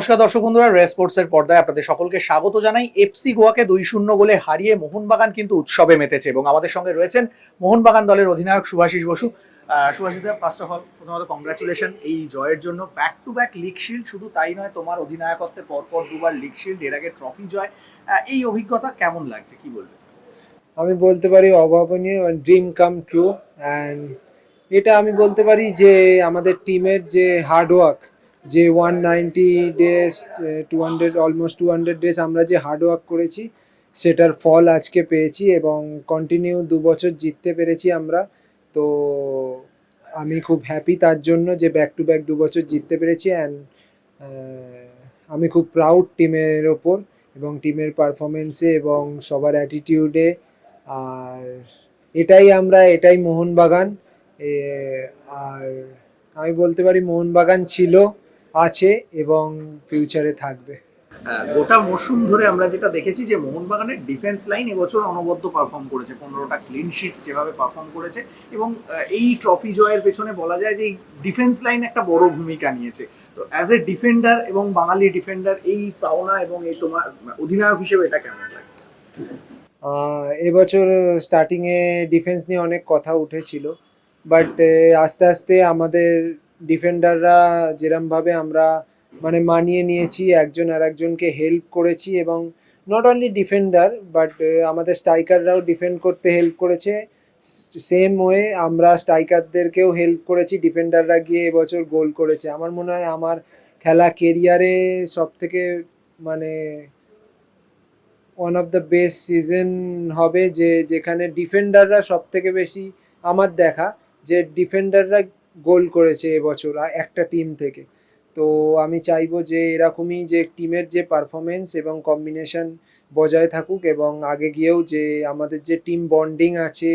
নমস্কার দর্শক বন্ধুরা রে স্পোর্টসের পর্দায় আপনাদের সকলকে স্বাগত জানাই। এফসি গোয়াকে দুই শূন্য গোলে হারিয়ে মোহনবাগান কিন্তু উৎসবে মেতেছে এবং আমাদের সঙ্গে রয়েছেন মোহনবাগান দলের অধিনায়ক সুভাষিস বসু। সুভাষিস দা ফার্স্ট অফ অল প্রথমত কংগ্রাচুলেশন এই জয়ের জন্য। Back to back league shield শুধু তাই নয়, তোমার অধিনায়কত্বে পরপর দুবার লিগ শিল্ড এর আগে ট্রফি জয়। এই অভিজ্ঞতা কেমন লাগছে, কি বলবে আমি বলতে পারি অভাবনীয় ড্রিম কাম ট্রু অ্যান্ড এটা আমি বলতে পারি যে আমাদের টিমের যে হার্ডওয়ার্ক যে one ninety days two hundred almost two hundred days আমরা যে হার্ডওয়ার্ক করেছি, সেটার ফল আজকে পেয়েছি এবং কন্টিনিউ দু বছর জিততে পেরেছি আমরা। তো আমি খুব হ্যাপি তার জন্য যে ব্যাক টু ব্যাক দু বছর জিততে পেরেছি অ্যান্ড আমি খুব প্রাউড টিমের ওপর এবং টিমের পারফরমেন্সে এবং সবার অ্যাটিটিউডে আর এটাই আমরা, এটাই মোহনবাগান। আর আমি বলতে পারি মোহনবাগান ছিল আছে এবং ফিউচারে থাকবে। আহ, গোটা মরশুম ধরে আমরা যেটা দেখেছি যে মোহনবাগানের ডিফেন্স লাইন এবছর অনবদ্য পারফর্ম করেছে। পনেরোটা ক্লিন শিট যেভাবে পারফর্ম করেছে এবং এই ট্রফি জয়ের পেছনে বলা যায় যে এই ডিফেন্স লাইন একটা বড় ভূমিকা নিয়েছে। তো অ্যাজ এ ডিফেন্ডার এবং বাঙালি ডিফেন্ডার এই পাওনা এবং এই তোমার অধিনায়ক হিসেবে এটা কেমন লাগছে? এবছর স্টার্টিংয়ে ডিফেন্স নিয়ে অনেক কথা উঠেছিল বাট আস্তে আস্তে আমাদের ডিফেন্ডাররা যেরমভাবে আমরা মানে মানিয়ে নিয়েছি, একজন আর একজনকে হেল্প করেছি এবং নট অনলি ডিফেন্ডার বাট আমাদের স্ট্রাইকাররাও ডিফেন্ড করতে হেল্প করেছে। সেম ওয়ে আমরা স্ট্রাইকারদেরকেও হেল্প করেছি ডিফেন্ডাররা গিয়ে এবছর গোল করেছে। আমার মনে হয় আমার খেলা কেরিয়ারে সব থেকে মানে one of the best season হবে যে, যেখানে ডিফেন্ডাররা সব থেকে বেশি আমার দেখা। যে ডিফেন্ডাররা গোল করেছে এবছর একটা টিম থেকে। তো আমি চাইব যে এরকমই যে টিমের যে পারফরমেন্স এবং কম্বিনেশন বজায় থাকুক এবং আগে গিয়েও যে আমাদের যে টিম বন্ডিং আছে,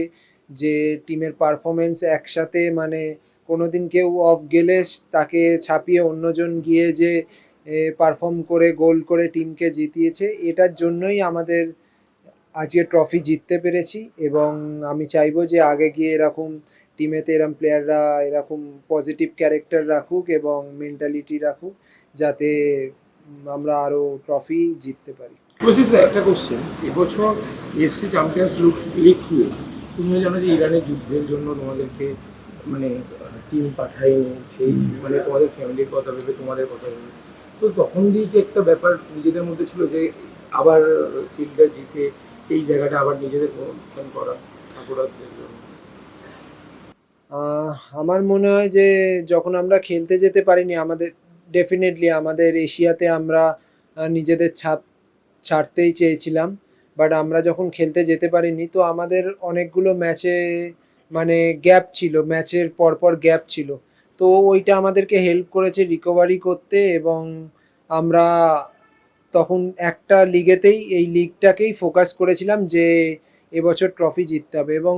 যে টিমের পারফরমেন্স একসাথে মানে কোনোদিন কেউ অফ গেলে তাকে ছাপিয়ে অন্যজন গিয়ে যে পারফর্ম করে, গোল করে টিমকে জিতিয়েছে, এটার জন্যই আমাদের আজকে ট্রফি জিততে পেরেছি এবং আমি চাইব যে আগে গিয়ে এরকম টিমেতে এরকম প্লেয়াররা এরকম পজিটিভ ক্যারেক্টার রাখুক এবং মেন্টালিটি রাখুক, যাতে আমরা আরও ট্রফি জিততে পারি। একটা কোশ্চেন এবছর এফসি চ্যাম্পিয়ন্স লিগ খেয়ে তুমিও জানো যে ইরানের যুদ্ধের জন্য তোমাদেরকে মানে টিম পাঠায়নি, সেই মানে তোমাদের ফ্যামিলির কথা ভেবে তোমাদের কথা ভেবে। তো তখন দিয়ে কি একটা ব্যাপার নিজেদের মধ্যে ছিল যে, আবার সিলটা জিতে এই জায়গাটা আবার নিজেদের করা, ঠাকুরাদের জন্য? আমার মনে হয় যে যখন আমরা খেলতে যেতে পারিনি, আমাদের ডেফিনেটলি আমাদের এশিয়াতে আমরা নিজেদের ছাপ ছাড়তেই চেয়েছিলাম। বাট আমরা যখন খেলতে যেতে পারিনি, তো আমাদের অনেকগুলো ম্যাচে মানে গ্যাপ ছিল ম্যাচের পরপর গ্যাপ ছিল। তো ওইটা আমাদেরকে হেল্প করেছে রিকভারি করতে এবং আমরা তখন একটা লিগেতেই এই লিগটাকেই ফোকাস করেছিলাম যে এবছর ট্রফি জিততে হবে। এবং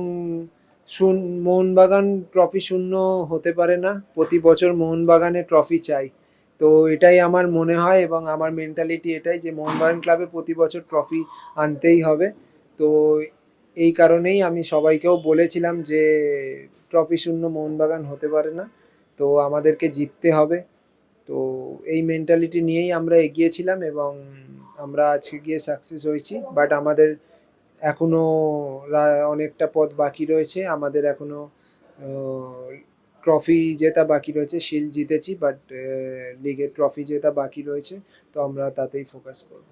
মোহনবাগান ট্রফি শূন্য হতে পারে না। প্রতি বছর মোহনবাগানে ট্রফি চাই। তো এটাই আমার মনে হয় এবং আমার মেন্টালিটি এটাই যে মোহনবাগান ক্লাবে প্রতি বছর ট্রফি আনতেই হবে। তো এই কারণেই আমি সবাইকেও বলেছিলাম যে ট্রফি শূন্য মোহনবাগান হতে পারে না। তো আমাদেরকে জিততে হবে। তো এই মেন্টালিটি নিয়েই আমরা এগিয়েছিলাম এবং আমরা আজকে গিয়ে সাকসেস হয়েছি। বাট আমাদের এখনও রা- অনেকটা পথ বাকি রয়েছে। আমাদের এখনও ট্রফি জেতা বাকি রয়েছে। শিল্ড জিতেছি বাট লিগের ট্রফি জেতা বাকি রয়েছে। তো আমরা তাতেই ফোকাস করব।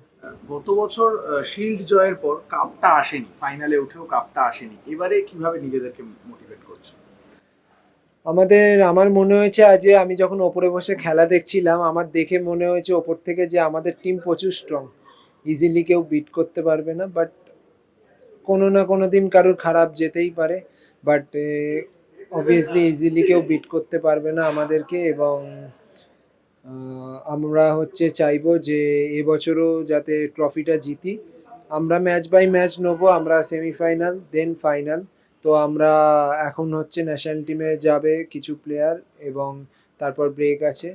গত বছর শিল্ড জয়ের পর কাপটা আসেনি। ফাইনালে উঠেও কাপটা আসেনি। এবারে কীভাবে নিজেদেরকে মোটিভেট করছ? আমাদের আমার মনে হয়েছে আজ আমি যখন ওপরে বসে খেলা দেখছিলাম আমার দেখে মনে হয়েছে ওপর থেকে যে আমাদের টিম প্রচুর স্ট্রং ইজিলি কেউ বিট করতে পারবে না বাট কোনো না কোনো দিন কারোর খারাপ যেতেই পারে বাট অবভিয়াসলি ইজিলি কেউ বিট করতে পারবে না আমাদেরকে এবং আমরা হচ্ছে চাইব যে এবছরও যাতে ট্রফিটা জিতি। আমরা ম্যাচ বাই ম্যাচ নেব, আমরা সেমিফাইনাল দেন ফাইনাল তো আমরা এখন হচ্ছে ন্যাশনাল টিমে যাবে কিছু প্লেয়ার এবং তারপর ব্রেক আছে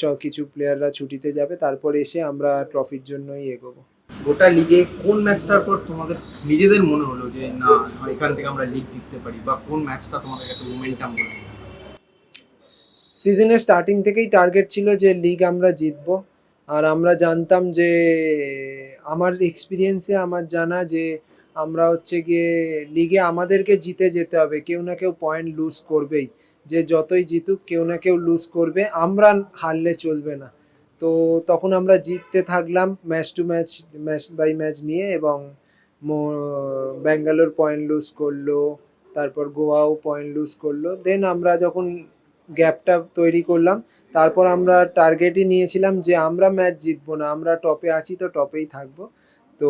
সব কিছু প্লেয়াররা ছুটিতে যাবে, তারপর এসে আমরা ট্রফির জন্যই এগোবো। গোটা লিগে কোন ম্যাচটার পর তোমাদের, নিজেদের মনে হলো যে না, এখান থেকে আমরা লিগ জিততে পারি? বা কোন ম্যাচটা তোমাদের একটা মোমেন্টাম বলে সিজনের স্টার্টিং থেকেই টার্গেট ছিল যে লিগ আমরা জিতবো। আর আমরা জানতাম যে, আমার এক্সপিরিয়েন্সে আমার জানা যে আমরা হচ্ছে গিয়ে লিগে আমাদেরকে জিতে যেতে হবে। কেউ না কেউ পয়েন্ট লুজ করবেই। যে যতই জিতুক, কেউ না কেউ লুজ করবে। আমরা হারলে চলবে না। তো তখন আমরা জিততে থাকলাম match to match match by match নিয়ে এবং ব্যাঙ্গালোর পয়েন্ট লুজ করল, তারপর গোয়াও পয়েন্ট লুজ করল। দেন আমরা যখন গ্যাপটা তৈরি করলাম, তারপর আমরা টার্গেটই নিয়েছিলাম যে আমরা ম্যাচ জিতবো না, আমরা টপে আছি তো টপেই থাকব। তো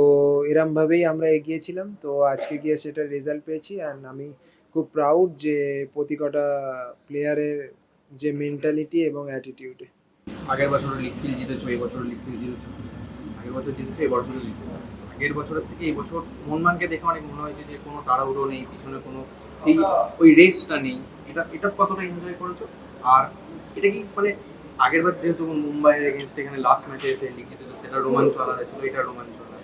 এরমভাবেই আমরা এগিয়েছিলাম তো আজকে গিয়ে সেটা রেজাল্ট পেয়েছি অ্যান্ড আমি খুব প্রাউড যে প্রতি কটা প্লেয়ারের যে মেন্টালিটি এবং অ্যাটিটিউডে আগের বছর লিগ সিরিজ জিতেছো, এই বছর লিগ সিরিজ জিতেছো। আগের বছর জিতেছো, এই বছর জিতেছো আগের বছরের থেকে এই বছর মোহনবাগানকে দেখে অনেক মনে হয়েছে যে কোনো তাড়াহুড়ো নেই, পিছনে কোনো সেই ওই রেসটা নেই। এটা এটা কতটা এনজয় করেছ? আর এটা কি মানে আগের বার যেহেতু মুম্বাইয়ের এগেনস্ট এখানে লাস্ট ম্যাচে এসে লিগ জিতেছো সেটা রোমাঞ্চ আলাদা ছিল, এটা রোমাঞ্চ আলাদা।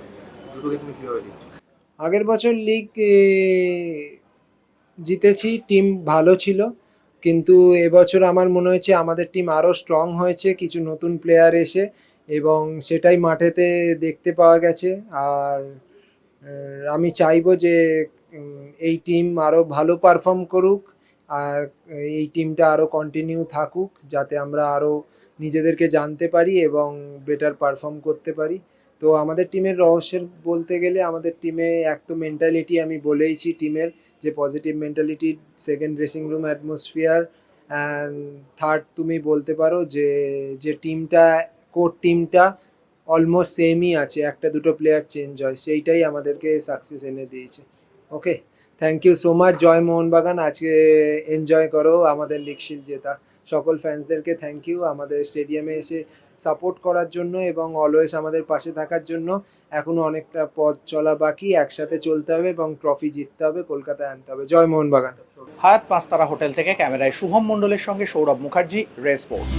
দুটোকে তুমি কীভাবে দিচ্ছ আগের বছর লিগ জিতেছি টিম ভালো ছিল। কিন্তু এবছর আমার মনে হয়েছে আমাদের টিম আরও স্ট্রং হয়েছে, কিছু নতুন প্লেয়ার এসে এবং সেটাই মাঠেতে দেখতে পাওয়া গেছে। আর আমি চাইব যে এই টিম আরও ভালো পারফর্ম করুক আর এই টিমটা আরও কন্টিনিউ থাকুক, যাতে আমরা আরও নিজেদেরকে জানতে পারি এবং বেটার পারফর্ম করতে পারি। তো আমাদের টিমের রহস্যের বলতে গেলে আমাদের টিমে এক তো মেন্টালিটি আমি বলেইছি টিমের যে positive mentality second dressing room atmosphere third তুমি বলতে পারো যে যে টিমটা কোর টিমটা অলমোস্ট সেমই আছে, একটা দুটো প্লেয়ার চেঞ্জ হয়, সেইটাই আমাদেরকে সাকসেস এনে দিয়েছে। Okay thank you so much জয় মোহনবাগান আজকে এনজয় করো আমাদের লিগ শিল্ড জেতা। সকল ফ্যান্সদেরকে থ্যাংক ইউ আমাদের স্টেডিয়ামে এসে সাপোর্ট করার জন্য এবং অলওয়েজ আমাদের পাশে থাকার জন্য। এখনও অনেকটা পথ চলা বাকি, একসাথে চলতে হবে এবং ট্রফি জিততে হবে, কলকাতায় আনতে হবে। জয় মোহনবাগান। হায়াত পাঁচতারা হোটেল থেকে ক্যামেরায় শুভম মণ্ডলের সঙ্গে সৌরভ মুখার্জি রে স্পোর্টস